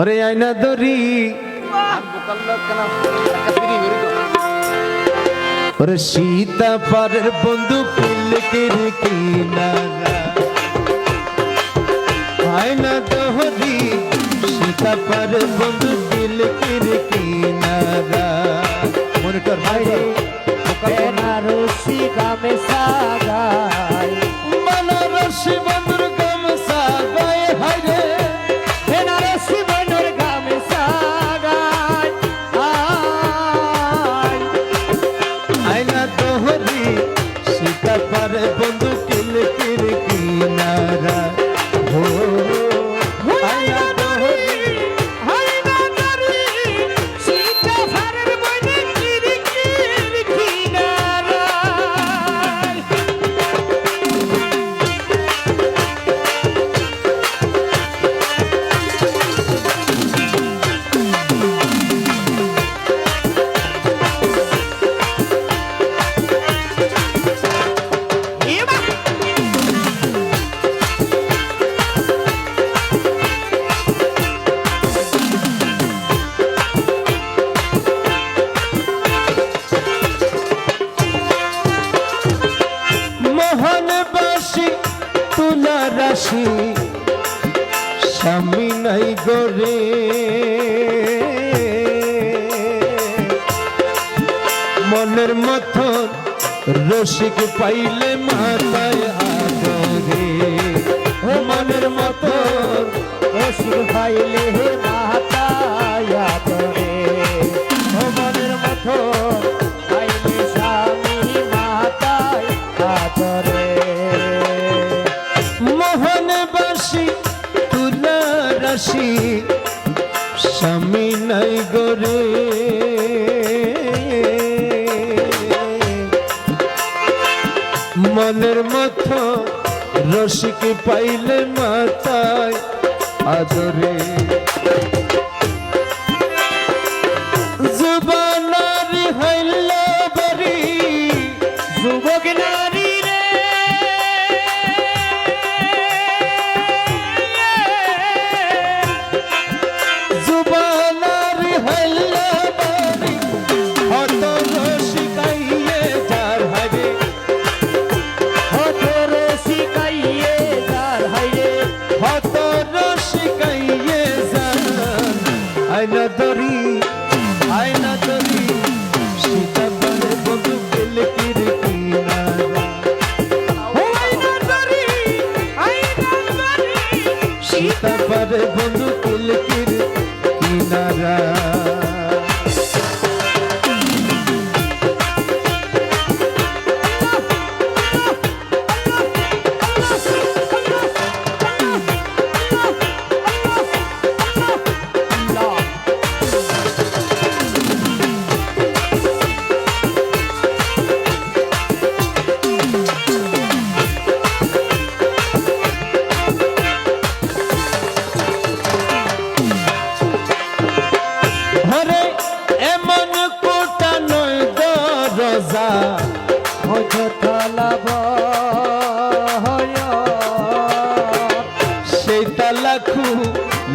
আরে আয়না দরি ওরে সীতা পারের বন্ধু পিলকের কিনারা। আয়না দহরি সীতা পারের বন্ধু পিলকের কিনারা। মনিটর ভাই বেনারসি গামে সাগাই রাশি স্বামী নাই গরে মনের মতন রসিক পাইলে মাথায় আদরে। মনের মতন রসিক ভাইলে রাশি স্বামী নাই গরে মনের মতো রসিক পাইলে মাতায় আদরে। হত রসিকাইয়ে যার আয়না দরি আয়না দরি সীতা বলে বন্ধু পেলে কিরে আইনা আইনা দারি সীতা পারে বন্ধু পেলে কিরে কিনারা। তালা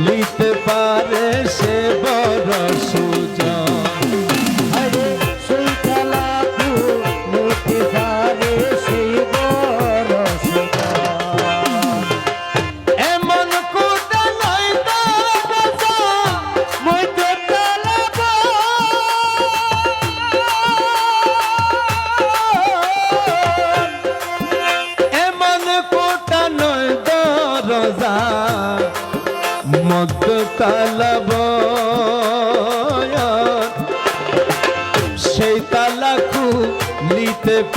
লিতে পারে সে বড় সুজন। আরে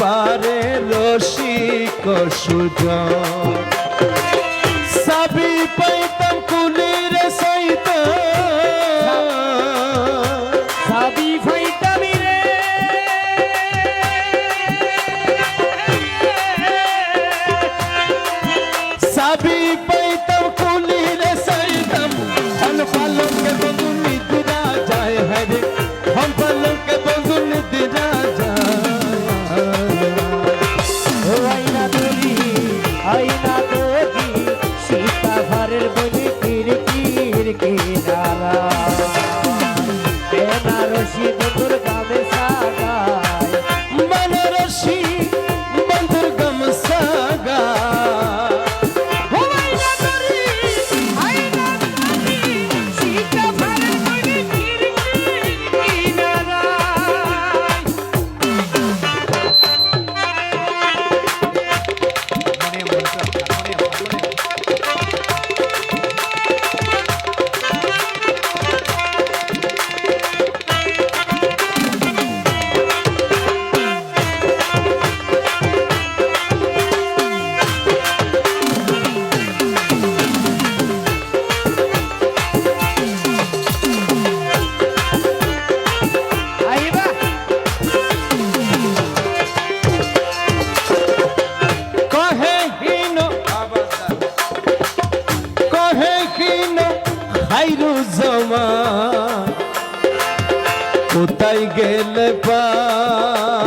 পারে রসিক সুজন। আইনা গেল পায়ার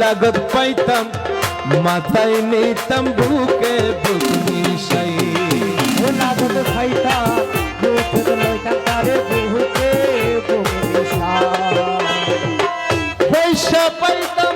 লাগত পাইতাম মাথায় নিতাম বুকে বুকি সাই। ও লাগত পাইতাম বুকে লইতাম তারে পয়সা পাইতাম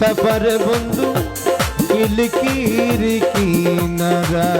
ব্যাপার বন্ধু কিলকির কিনারা।